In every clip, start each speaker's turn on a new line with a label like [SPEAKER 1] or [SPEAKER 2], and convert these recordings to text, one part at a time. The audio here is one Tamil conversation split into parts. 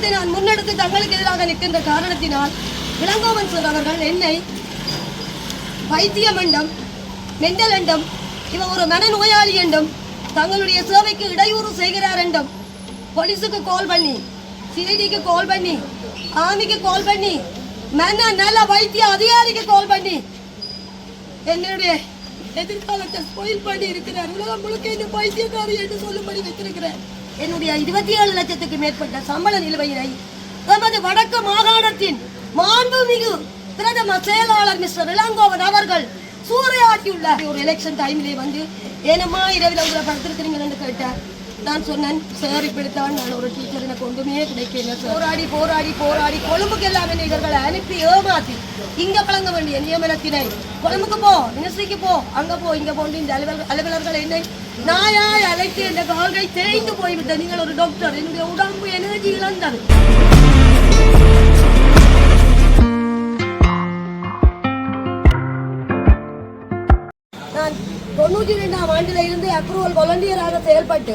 [SPEAKER 1] போராட்டத்தை நான் முன்னெடுத்து தங்களுக்கு எதிராக நிற்கின்ற காரணத்தினால் இளங்கோவன் சார் அவர்கள் என்னை வைத்திய மண்டம் மெண்டல் என்றும் இவன் ஒரு மனநோயாளி என்றும் தங்களுடைய சேவைக்கு இடையூறு செய்கிறார் என்றும் போலீஸுக்கு கால் பண்ணி சிஐடிக்கு கால் பண்ணி ஆமிக்கு கால் பண்ணி மன நல வைத்திய அதிகாரிக்கு கால் பண்ணி என்னுடைய எதிர்காலத்தை ஸ்பாயில் பண்ணி இருக்கிறார். உலகம் முழுக்க இந்த பைத்தியக்காரி என்று சொல்லும்படி வைத்திருக்கிறேன். என்னுடைய இருபத்தி ஏழு லட்சத்துக்கு மேற்பட்ட சம்பள நிலுவையினை எமது வடக்கு மாகாணத்தின் மாண்புமிகு பிரதம செயலாளர் மிஸ்டர் இளங்கோவன் அவர்கள் சூறையாட்டியுள்ள ஒரு எலெக்ஷன் டைம்லே வந்து ஏனம்மா இரவில் உங்களை படுத்திருக்கிறீங்கன்னு கேட்டார். நான் சொன்னேன் சார் இப்படித்தான் நான் ஒரு டீச்சர் எனக்கு ஒன்றுமே கிடைக்கல போராடி போராடி போராடி கொழும்புக்கு எல்லாமே இவர்களை அனுப்பி ஏமாத்தி இங்க வழங்க வேண்டிய நியமனத்தினை கொழும்புக்கு போ மினிஸ்ட்ரிக்கு போ அங்க போ இங்க போன்று இந்த அலுவலர் அலுவலர்கள் என்னை நாயாய் அழைத்து இந்த கால்கள் தேய்ந்து போய்விட்டது நீங்கள் ஒரு டாக்டர் என்னுடைய உடம்பு எனர்ஜி இழந்தது. நான் தொண்ணூற்றி ரெண்டாம் ஆண்டில் இருந்து அப்ரூவல் வாலண்டியராக செயல்பட்டு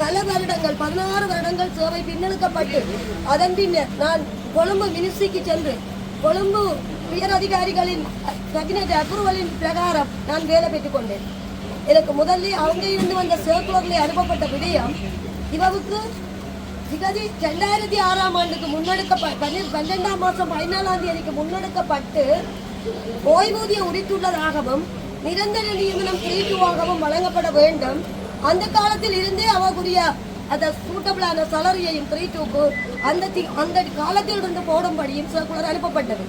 [SPEAKER 1] பல வருடங்கள் பதினாறு வருடங்கள் சேவை பின்னெடுக்கப்பட்டு அதன் பின்னர் நான் கொழும்பு மினிஸ்ட்ரிக்கு சென்று கொழும்பு உயர் அதிகாரிகளின் கேபினட் அப்ரூவலின் பிரகாரம் நான் வேலை பெற்றுக் கொண்டேன். எனக்கு முதல்ல அவங்க இருந்து வந்த சர்க்குலரில் அனுப்பப்பட்ட விடயம் இவருக்கு திகதி ரெண்டாயிரத்தி ஆறாம் ஆண்டுக்கு முன்னெடுக்க பன்னெண்டாம் மாதம் பதினாலாம் தேதிக்கு முன்னெடுக்கப்பட்டு ஓய்வூதிய உரித்துள்ளதாகவும் நிரந்தர நியமனம் பிரிவாகவும் வழங்கப்பட வேண்டும். அந்த காலத்தில் இருந்தே அவர்களுடைய அந்த சூட்டபிளான சலரியையும் த்ரீ டூக்கு அந்த தி- அந்த காலத்தில் இருந்து போடும்படியும் சர்க்குலர் அனுப்பப்பட்டது.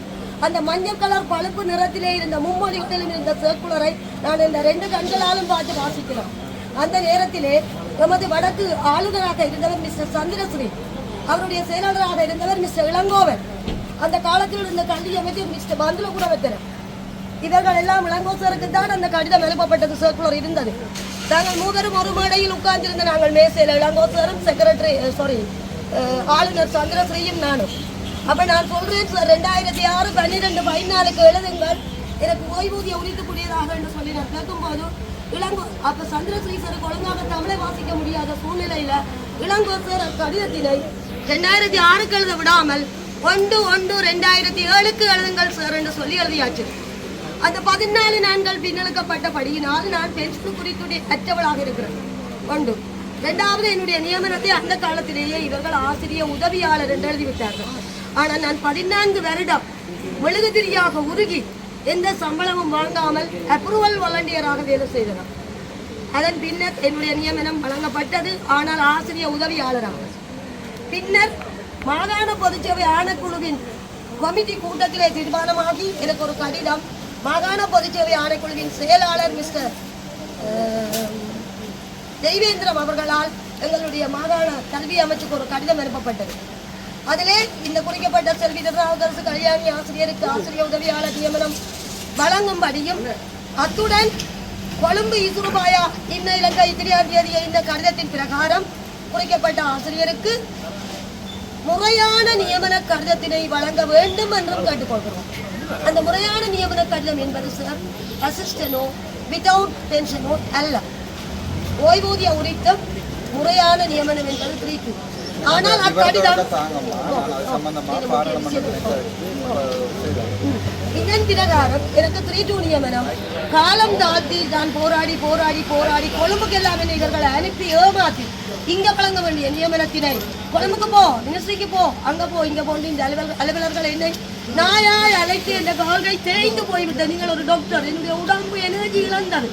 [SPEAKER 1] அந்த மஞ்சள் கலர் பழுப்பு நிறத்திலே இருந்த மும்மொழிகளிலும் இருந்த சர்க்குலரை நான் இந்த ரெண்டு கண்களாலும் பார்த்து வாசிக்கிறோம் அந்த நேரத்திலே நமது வடக்கு ஆளுநராக இருந்தவர் மிஸ்டர் சந்திரஸ்ரீ அவருடைய செயலாளராக இருந்தவர் மிஸ்டர் இளங்கோவன் அந்த காலத்தில் இருந்த கல்வி அமைச்சர் மிஸ்டர் பந்துல குணவத்தனர் இவர்கள் எல்லாம் இளங்கோசருக்கு தான் அந்த கடிதம் எழுப்பப்பட்டது சர்க்குலர் இருந்தது. நாங்கள் மூவரும் ஒரு மேடையில் உட்கார்ந்திருந்த நாங்கள் மேசையில் இளங்கோசரும் செக்ரட்டரி சாரி ஆளுநர் சந்திரஸ்ரீயும் நானும். அப்ப நான் சொல்றேன் சார் ரெண்டாயிரத்தி ஆறு பன்னிரெண்டு பதினாலுக்கு எழுதுங்கள். எனக்கு ஓய்வூதியம் உரித்துக்கூடியதாக என்று சொல்லி நான் கேட்கும்போது இளங்கோ அப்ப சந்திரஸ்ரீ சார் ஒழுங்காக தமிழை வாசிக்க முடியாத சூழ்நிலையில இளங்கோ சார் கடிதத்தினை ரெண்டாயிரத்தி ஆறுக்கு எழுத விடாமல் ஒன்று ஒன்று ரெண்டாயிரத்தி ஏழுக்கு எழுதுங்கள் சார் என்று சொல்லி எழுதியாச்சு. அந்த பதினாலு நாட்கள் பின்னெடுக்கப்பட்டபடியினால் நான் பென்ஷன் குறித்துடைய அற்றவளாக இருக்கிறேன். ஒன்று இரண்டாவது என்னுடைய நியமனத்தை அந்த காலத்திலேயே இவர்கள் ஆசிரியர் உதவியாளர் என்று எழுதிவிட்டார்கள். ஆனால் நான் பதினான்கு வருடம் மெழுகுதிரியாக உருகி எந்த சம்பளமும் வாங்காமல் அப்ரூவல் வாலண்டியராக வேலை செய்தனர் அதன் பின்னர் என்னுடைய நியமனம் வழங்கப்பட்டது. ஆனால் ஆசிரியர் உதவியாளராக. பின்னர் மாகாண பொதுச்சேவை ஆணைக்குழுவின் கமிட்டி கூட்டத்திலே தீர்மானமாகி எனக்கு ஒரு கடிதம் மாகாண பொதுச்சேவை ஆணைக்குழுவின் செயலாளர் மிஸ்டர் தெய்வேந்திரம் அவர்களால் எங்களுடைய மாகாண கல்வி அமைச்சுக்கு ஒரு கடிதம் அனுப்பப்பட்டது. அதிலே இந்த குறிக்கப்பட்ட செல்வி திருநாவுக்கரசு கல்யாணி ஆசிரியருக்கு ஆசிரியர் உதவியாளர் நியமனம் வழங்கும்படியும் அத்துடன் கொழும்பு இசுருபாயா இன்ன இலங்கை இத்திரியாம் தேதிய இந்த கடிதத்தின் பிரகாரம் குறிக்கப்பட்ட ஆசிரியருக்கு முறையான நியமன கடிதத்தினை வழங்க வேண்டும் என்றும் கேட்டுக்கொள்கிறோம். அந்த முறையான நியமன கடிதம் என்பது சார் அசிஸ்டனோ வித்தவுட் பென்ஷனோ அல்ல. ஓய்வூதிய உரித்தம் முறையான நியமனம் என்பது பிரிக்கு ஆனால் அக்கடிதம் இதன் பிரகாரம் எனக்கு த்ரீ டூ நியமனம் காலம் தாழ்த்தி நான் போராடி போராடி போராடி கொழும்புக்கு எல்லாம் இவர்களை அனுப்பி ஏமாத்தி இங்க பழங்க வேண்டிய நியமனத்தினை. கொழும்புக்கு போ மினிஸ்ட்ரிக்கு போ அங்க போ இங்க போன்று இந்த அலுவலர் அலுவலர்கள் என்னை நாயாய் அழைத்து இந்த கால்கள் தேய்ந்து போய்விட்ட. நீங்கள் ஒரு டாக்டர் என்னுடைய உடம்பு எனர்ஜி இழந்தது.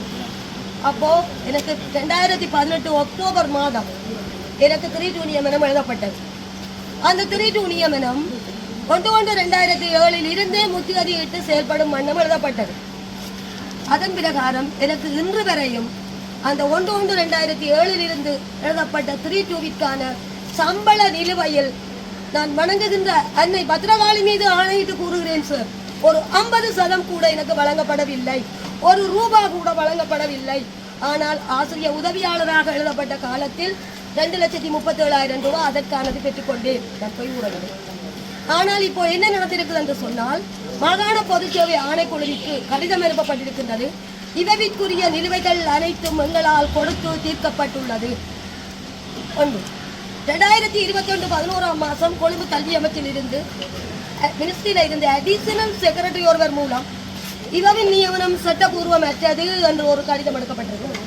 [SPEAKER 1] அப்போ எனக்கு ரெண்டாயிரத்தி பதினெட்டு அக்டோபர் மாதம் எனக்கு த்ரீ நியமனம் எழுதப்பட்டது. அந்த த்ரீ நியமனம் ஒன்று ஒன்று ரெண்டாயிரத்தி ஏழில் இருந்தே முத்திகதியிட்டு செயல்படும் வண்ணம் எழுதப்பட்டது. அதன் பிரகாரம் எனக்கு இன்று வரையும் அந்த ஒன்று ஒன்று ரெண்டாயிரத்தி ஏழில் இருந்து எழுதப்பட்ட த்ரீ டூவிற்கான சம்பள நிலுவையில் நான் வணங்குகின்ற அன்னை பத்ரகாளி மீது ஆணையிட்டு கூறுகிறேன் சார் ஒரு ஐம்பது சதம் கூட எனக்கு வழங்கப்படவில்லை. ஒரு ரூபா கூட வழங்கப்படவில்லை. ஆனால் ஆசிரியர் உதவியாளராக எழுதப்பட்ட காலத்தில் ரெண்டு லட்சத்தி முப்பத்தி ஏழாயிரம் ரூபாய் அதற்கானது பெற்றுக்கொண்டேன். நான் போய் உறவினேன் ஆனால் இப்போ என்ன நடந்திருக்குது என்று சொன்னால் மாகாண பொதுச்சேவை ஆணைக்குழுவிற்கு கடிதம் எழுப்பப்பட்டிருக்கின்றது. இவவிற்குரிய நிலுவைகள் அனைத்தும் எங்களால் கொடுத்து தீர்க்கப்பட்டுள்ளது. ஒன்று. ரெண்டாயிரத்தி இருபத்தி ஒன்று பதினோராம் மாதம் கொழும்பு கல்வி அமைச்சில் இருந்து மினிஸ்ட்ரியில் இருந்த அடிஷனல் செக்ரட்டரி ஒருவர் மூலம் இவவின் நியமனம் சட்டபூர்வமற்றது என்று ஒரு கடிதம் எடுக்கப்பட்டிருக்கிறது.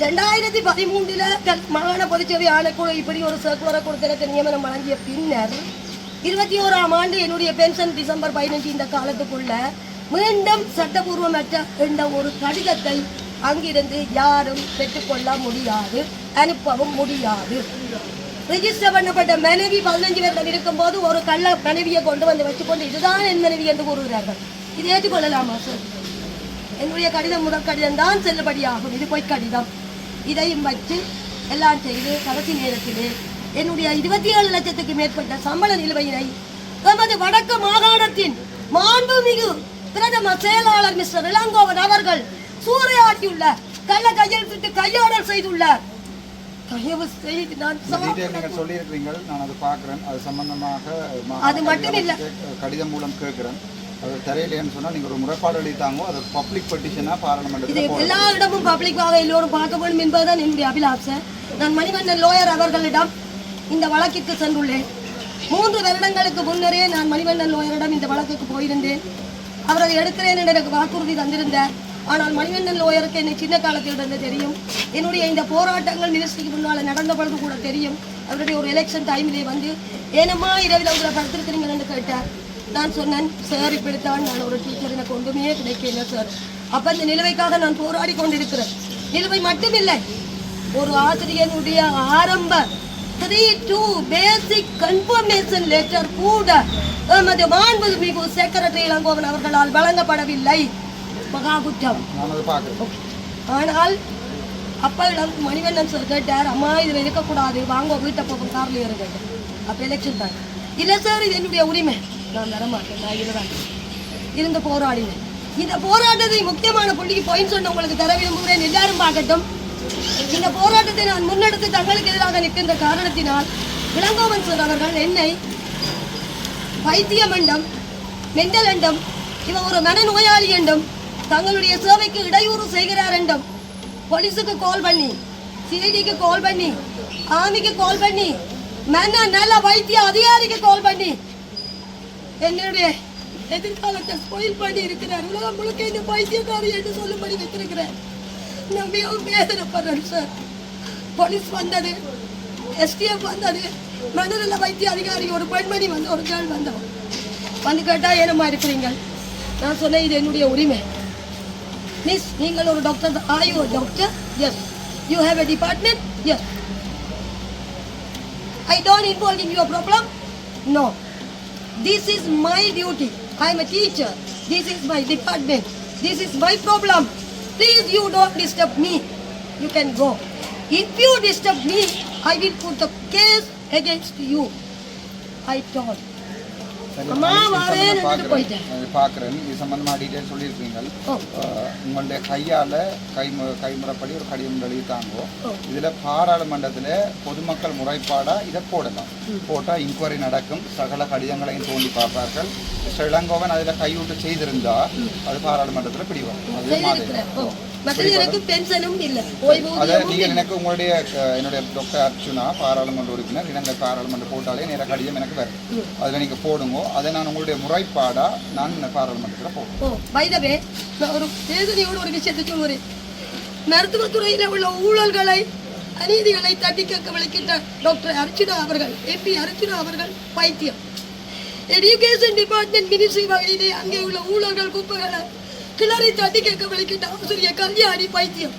[SPEAKER 1] ரெண்டாயிரத்தி பதிமூன்றில் கல்- மாகாண பொதுச்சேவை ஆணைக்குழு இப்படி ஒரு சர்க்குலரை கொடுத்து நியமனம் வழங்கிய பின்னர் இருபத்தி ஓராம் ஆண்டு என்னுடைய பென்ஷன் டிசம்பர் பதினஞ்சு இந்த காலத்துக்குள்ள மீண்டும் சட்டபூர்வமற்ற என்ற ஒரு கடிதத்தை அங்கிருந்து யாரும் பெற்றுக்கொள்ள முடியாது அனுப்பவும் முடியாது ரிஜிஸ்டர் பண்ணப்பட்ட மனைவி பதினஞ்சு வருடம் இருக்கும்போது ஒரு கள்ள மனைவியை கொண்டு வந்து வச்சுக்கொண்டு இதுதான் என் மனைவி என்று கூறுகிறார்கள் இது ஏற்றுக்கொள்ளலாமா சார் என்னுடைய கடிதம் முதல் கடிதம் தான் செல்லுபடியாகும் இது பொய் கடிதம் இதையும் வச்சு எல்லாம் செய்து கடைசி நேரத்திலே என்னுடைய இருபத்தி ஏழு லட்சத்துக்கு மேற்பட்ட சம்பள நிலுவையினை எமது வடக்கு மாகாணத்தின் மாண்புமிகு பிரதம செயலாளர் மிஸ்டர் இளங்கோவன் அவர்கள் சூறையாட்டியுள்ள கள்ள கையெழுத்திட்டு கையாடல் செய்துள்ளார்
[SPEAKER 2] அதை பார்க்குறேன். அது சம்பந்தமாக மா-
[SPEAKER 1] அது மட்டும் இல்ல.
[SPEAKER 2] கடிதம் மூலம் கேட்குறேன். அது தெரியலைன்னு சொன்னால் நீங்கள் ஒரு முறைப்பாடு எழுதித்தாங்க அது பப்ளிக் பெட்டிஷனாக பாராளுமன்றத்தில்
[SPEAKER 1] எல்லா இடமும் பப்ளிக்காக எல்லோரும் பார்க்க வேண்டும் என்பதுதான் என்னுடைய அபிலாஷை நான் மணிவண்ணன் லோயர் அவர்களிடம் இந்த வழக்கிற்கு சென்றுள்ளேன். மூன்று வருடங்களுக்கு முன்னரே நான் மணிவண்ணன் லோயரிடம் இந்த வழக்குக்கு போயிருந்தேன். அவர் அதை எடுக்கிறேன் என்று எனக்கு வாக்குறுதி தந்திருந்தார். ஆனால் மணிவண்ணன் லோயருக்கு என்னை சின்ன காலத்தில் இருந்து தெரியும். என்னுடைய இந்த போராட்டங்கள் மினிஸ்ட்ரிக்கு முன்னால் நடந்த பொழுது கூட தெரியும். அவருடைய ஒரு எலெக்ஷன் டைமிலே வந்து ஏனம்மா இரவில் உங்களை படுத்திருக்கிறீங்கள் என்று கேட்டார். நான் சொன்னேன் சார் இப்படித்தான் நான் ஒரு டீச்சர் எனக்கு ஒன்றுமே கிடைக்கல சார். அப்ப இந்த நிலுவைக்காக நான் போராடி கொண்டிருக்கிறேன். நிலுவை மட்டுமில்லை ஒரு ஆசிரியனுடைய ஆரம்ப three two basic confirmation letter கூட எமது மாண்புமிகு செக்ரட்டரி இளங்கோவன் அவர்களால் வழங்கப்படவில்லை. மகா குற்றம். ஆனால் அப்பா இடம் மணிவண்ணன் சார் கேட்டார் அம்மா இதில் இருக்கக்கூடாது. வாங்க வீட்டை போகும் காரில் ஏறுங்க. அப்போ எலெக்ஷன் தான் இல்லை சார் இது என்னுடைய உரிமை. நான் தரமாட்டேன் நான் இருவேன். இருந்து போராடினேன். இந்த போராட்டத்தை முக்கியமான புள்ளிக்கு பாயிண்ட் சொன்ன உங்களுக்கு தர விரும்புகிறேன் எல்லாரும் பார்க்கட்டும். இந்த போராட்டத்தை நான் முன்னெடுத்து தங்களுக்கு எதிராக நிற்கின்ற காரணத்தினால் இளங்கோவன் சார் அவர்கள் என்னை வைத்தியமண்டம் மெண்டல் என்றும் இவன் ஒரு மனநோயாளி என்றும் தங்களுடைய சேவைக்கு இடையூறு செய்கிறார் என்றும் போலீஸுக்கு கால் பண்ணி சிஐடிக்கு கால் பண்ணி ஆமிக்கு கால் பண்ணி மன்ன நல்ல வைத்திய அதிகாரிக்கு கால் பண்ணி என்னுடைய எதிர்காலத்தை ஸ்பாயில் பண்ணி இருக்கிறார். உலகம் முழுக்க இந்த பைத்தியக்காரி என்று சொல்லும்படி வைத்திருக்கிறேன். நான் மிகவும் வேதனைப்படுறேன் சார் போலீஸ் வந்தது எஸ்டிஎஃப் வந்தது மனநல வைத்திய அதிகாரி ஒரு பெண்மணி வந்து ஒரு கேள் வந்தோம் வந்து கேட்டால் ஏனமா இருக்கிறீங்க? நான் சொன்னேன் இது என்னுடைய உரிமை. மிஸ் நீங்கள் ஒரு doctor are you doctor yes you have a department yes I don't involve in your problem no This is my duty. I am a teacher. This is my department. This is my problem. Please, you don't disturb me. You can go. If you disturb me, I will put the case against you. I told.
[SPEAKER 2] பார்க்கிறேன். இது சம்பந்தமா டீட்டெயில் சொல்லியிருக்கீங்க
[SPEAKER 1] ஓ.
[SPEAKER 2] அஹ், உங்களுடைய கையால கைமு கைமுறைப்படி ஒரு கடிதம் எழுதித்தாங்கோ. இதுல பாராளுமன்றத்துல பொதுமக்கள் முறைப்பாடா இதை போடலாம். போட்டா இன்கொயரி நடக்கும். சகல கடிதங்களையும் தோண்டி பார்ப்பார்கள். ஸ்ரீலங்கோவன் அதுல கையூட்டு செய்திருந்தா அது பாராளுமன்றத்துல பிடிவார் அது மாதிரி
[SPEAKER 1] எனக்கு பென்ஷனும் இல்லை. ஓய்வூதியமும்
[SPEAKER 2] நீங்கள் எனக்கு உங்களுடைய என்னுடைய டாக்டர் அர்ச்சுனா பாராளுமன்ற உறுப்பினர் இலங்கை பாராளுமன்ற போட்டாலே நேர கடிதம் எனக்கு வரும். அதில் நீங்கள் போடுங்க. அதை நான் உங்களுடைய முறைப்பாடா நான் பாராளுமன்றத்தில் போடுவேன்
[SPEAKER 1] ஓ நான் ஒரு வேதனையோடு ஒரு விஷயத்தை சொல்கிறேன் மருத்துவத்துறையில் உள்ள ஊழல்களை அநீதிகளை தட்டி கேட்க விளக்கின்ற டாக்டர் அர்ச்சுனா அவர்கள் எம்பி அர்ச்சுனா அவர்கள் பைத்தியம். எஜுகேஷன் டிபார்ட்மெண்ட் மினிஸ்ட்ரி வகையிலே அங்கே உள்ள ஊழல்கள் குப்பைகளை கிளறி தட்டி கேட்க விளக்கின்ற ஆசிரியர் கல்யாணி பைத்தியம்.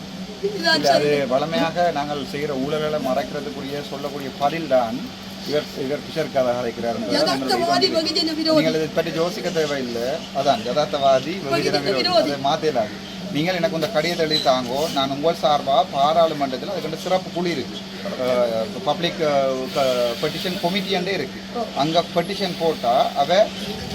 [SPEAKER 2] அது வளமையாக நாங்கள் செய்கிற ஊழல்களை மறைக்கிறதுக்குரிய சொல்லக்கூடிய பதில் தான் இவர் இவர் கிஷோர் கதை அழைக்கிறார் நாங்கள் இது பற்றி யோசிக்க தேவையில்லை. அதான் யதார்த்தவாதி வெகுஜன விரோதி. அதை மாத்தலாது நீங்கள் எனக்கு இந்த கடிதத்தை எழுதி தாங்கோ. நான் உங்கள் சார்பாக பாராளுமன்றத்தில் அதுக்கு சிறப்பு குழு இருக்கு. பப்ளிக் பெட்டிஷன் கொமிட்டியண்டே இருக்கு. அங்க பெட்டிஷன் போட்டா அவ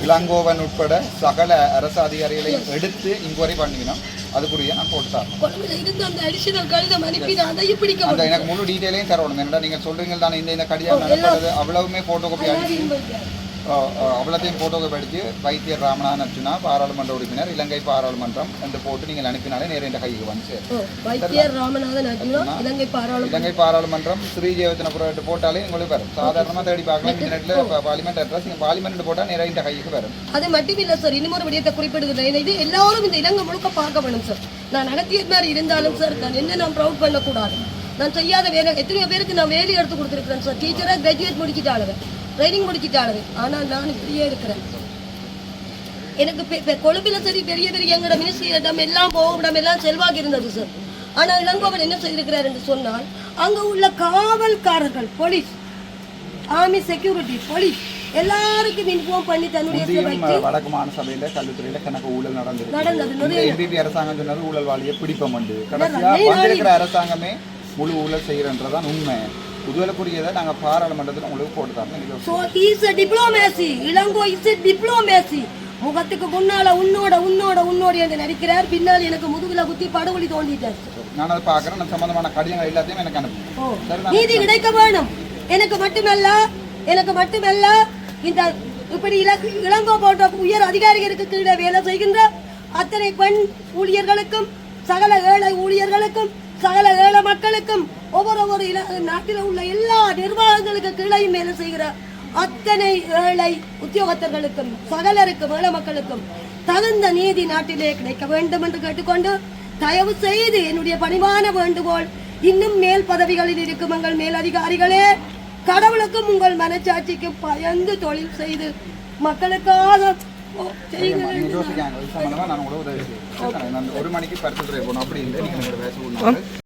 [SPEAKER 2] இளங்கோவன் உட்பட சகல அரசு அதிகாரிகளையும் எடுத்து இன்கொயரி பண்ணிக்கணும் அதுக்குரிய நான் போட்டு தரேன்
[SPEAKER 1] கொழும்புல இருந்து அந்த
[SPEAKER 2] எனக்கு முழு டீட்டெயிலையும் தரணும். என்னடா நீங்க சொல்றீங்க தானே இந்த இந்த கடிதம் நடக்கிறது அவ்வளவுமே போட்டோ காப்பி அடிச்சு. அவ்வளோத்தையும் போட்டோவை படித்து வைத்தியர் ராமநாதன் அர்ச்சுனா பாராளுமன்ற உறுப்பினர் இலங்கை பாராளுமன்றம் என்று போட்டு நீங்கள் அனுப்பினாலே நேர கைக்கு வந்து சேரும்.
[SPEAKER 1] இலங்கை பாராளுமன்ற
[SPEAKER 2] இலங்கை பாராளுமன்றம் ஸ்ரீ ஜெயவர்த்தனபுரம் போட்டாலே உங்களுக்கு வரும். சாதாரணமாக தேடி பார்க்கலாம் இன்டர்நெட்டில் பார்லிமெண்ட் அட்ரஸ் நீங்கள் பார்லிமெண்ட் போட்டால் இந்த கைக்கு வரும்.
[SPEAKER 1] அது மட்டும் இல்ல சார் இன்னும் ஒரு விடயத்தை குறிப்பிடுகிறேன். இது எல்லாரும் இந்த இலங்கை முழுக்க பார்க்க வேணும் சார் நான் நடத்திய மாதிரி இருந்தாலும் சார் நான் என்ன நான் ப்ரௌட் பண்ணக்கூடாது? நான் செய்யாத வேலை எத்தனையோ பேருக்கு நான் வேலை எடுத்து கொடுத்துருக்கிறேன் சார். டீச்சராக கிராஜுவேட் முடிச்சிட்டாளுங்க. ட்ரைனிங் முடிச்சிட்டாளுங்க. ஆனால் நான் இப்படியே இருக்கிறேன். எனக்கு கொழும்புல சரி பெரிய பெரிய எங்களோட மினிஸ்ட்ரி இடம் எல்லாம் போகும் எல்லாம் செல்வாக்கு இருந்தது சார். ஆனால் இளங்கோவன் என்ன செய்திருக்கிறார் என்று சொன்னால் அங்க உள்ள காவல்காரர்கள் போலீஸ் ஆர்மி செக்யூரிட்டி போலீஸ் எல்லாருக்கும் இன்ஃபார்ம் பண்ணி தன்னுடைய
[SPEAKER 2] மாநில சபையில் கல்வித்துறையில் கணக்கு ஊழல்
[SPEAKER 1] நடந்தது.
[SPEAKER 2] எம்பிபி அரசாங்கம் சொன்னது ஊழல்வாளியை பிடிப்பம் உண்டு கடைசியாக வந்திருக்கிற அரசாங்கமே முழு ஊழல் செய்கிறன்றதான் உண்மை உதவலுக்குரியதை நாங்கள் பாராளுமன்றத்தில் உங்களுக்கு போட்டு தரோம்
[SPEAKER 1] so is a diplomacy Elango is a diplomacy முகத்துக்கு முன்னால உன்னோட உன்னோட உன்னோட என்று நடிக்கிறார். பின்னால் எனக்கு முதுகுல குத்தி படுகொலி தோண்டிட்டார்
[SPEAKER 2] நான் அதை பார்க்குறேன். நான் சம்பந்தமான கடிதங்கள் எல்லாத்தையும் எனக்கு அனுப்பு.
[SPEAKER 1] நீதி கிடைக்க வேணும். எனக்கு மட்டுமல்ல எனக்கு மட்டுமல்ல இந்த இப்படி இல இளங்கோ போன்ற உயர் அதிகாரிகளுக்கு கீழே வேலை செய்கின்ற அத்தனை பெண் ஊழியர்களுக்கும் சகல ஏழை ஊழியர்களுக்கும் சகல ஏழை மக்களுக்கும் ஒவ்வொரு ஒவ்வொரு நாட்டில் உள்ள எல்லா நிர்வாகங்களுக்கு கீழையும் வேலை செய்கிற அத்தனை ஏழை உத்தியோகத்தர்களுக்கும் சகலருக்கும் ஏழை மக்களுக்கும் தகுந்த நீதி நாட்டிலே கிடைக்க வேண்டும் என்று கேட்டுக்கொண்டு தயவு செய்து என்னுடைய பணிவான வேண்டுகோள் இன்னும் மேல் பதவிகளில் இருக்கும் எங்கள் மேல் அதிகாரிகளே கடவுளுக்கும் உங்கள் மனச்சாட்சிக்கும் பயந்து தொழில் செய்து மக்களுக்காக ஓ,
[SPEAKER 2] யோசிக்காங்க நான் கூட உதவி ஒரு மணிக்கு பரிசு போகணும் அப்படி இல்லை. நீங்கள் வேலை